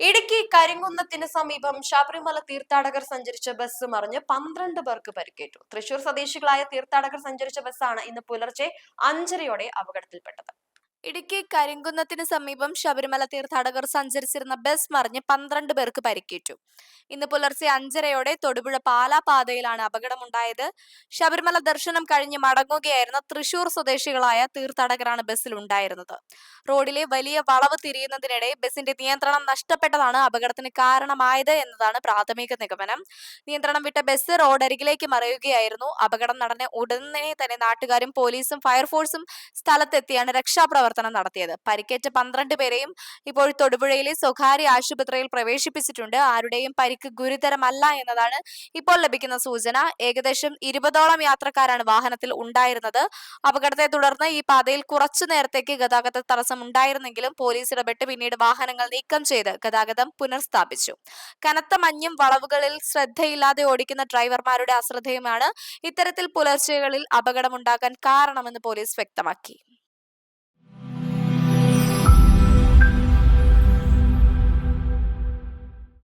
ഇടുക്കി കരിങ്കുന്നത്തിന് സമീപം ശബരിമല തീർത്ഥാടകർ സഞ്ചരിച്ച ബസ് മറിഞ്ഞ് പന്ത്രണ്ട് പേർക്ക് പരിക്കേറ്റു. തൃശൂർ സ്വദേശികളായ തീർത്ഥാടകർ സഞ്ചരിച്ച ബസ്സാണ് ഇന്ന് പുലർച്ചെ അഞ്ചരയോടെ അപകടത്തിൽപ്പെട്ടത്. ഇടുക്കി കരിങ്കുന്നത്തിന് സമീപം ശബരിമല തീർത്ഥാടകർ സഞ്ചരിച്ചിരുന്ന ബസ് മറിഞ്ഞ് പന്ത്രണ്ട് പേർക്ക് പരിക്കേറ്റു. ഇന്ന് പുലർച്ചെ അഞ്ചരയോടെ തൊടുപുഴ പാലാ പാതയിലാണ് അപകടമുണ്ടായത്. ശബരിമല ദർശനം കഴിഞ്ഞ് മടങ്ങുകയായിരുന്ന തൃശൂർ സ്വദേശികളായ തീർത്ഥാടകരാണ് ബസ്സിൽ ഉണ്ടായിരുന്നത്. റോഡിലെ വലിയ വളവ് തിരിയുന്നതിനിടെ ബസിന്റെ നിയന്ത്രണം നഷ്ടപ്പെട്ടതാണ് അപകടത്തിന് കാരണമായത് എന്നതാണ് പ്രാഥമിക നിഗമനം. നിയന്ത്രണം വിട്ട ബസ് റോഡരികിലേക്ക് മറിയുകയായിരുന്നു. അപകടം നടന്ന ഉടനെ തന്നെ നാട്ടുകാരും പോലീസും ഫയർഫോഴ്സും സ്ഥലത്തെത്തിയാണ് രക്ഷാപ്രവർത്തനം നടത്തിയത്. പരിക്കേറ്റ പന്ത്രണ്ട് പേരെയും ഇപ്പോൾ തൊടുപുഴയിലെ സ്വകാര്യ ആശുപത്രിയിൽ പ്രവേശിപ്പിച്ചിട്ടുണ്ട്. ആരുടെയും പരിക്ക് ഗുരുതരമല്ല എന്നതാണ് ഇപ്പോൾ ലഭിക്കുന്ന സൂചന. ഏകദേശം ഇരുപതോളം യാത്രക്കാരാണ് വാഹനത്തിൽ ഉണ്ടായിരുന്നത്. അപകടത്തെ തുടർന്ന് ഈ പാതയിൽ കുറച്ചു നേരത്തേക്ക് ഗതാഗത തടസ്സം ഉണ്ടായിരുന്നെങ്കിലും പോലീസ് ഇടപെട്ട് പിന്നീട് വാഹനങ്ങൾ നീക്കം ചെയ്ത് ഗതാഗതം പുനഃസ്ഥാപിച്ചു കനത്ത മഞ്ഞും വളവുകളിൽ ശ്രദ്ധയില്ലാതെ ഓടിക്കുന്ന ഡ്രൈവർമാരുടെ അശ്രദ്ധയുമാണ് ഇത്തരത്തിൽ പുലർച്ചെകളിൽ അപകടമുണ്ടാകാൻ കാരണമെന്ന് പോലീസ് വ്യക്തമാക്കി.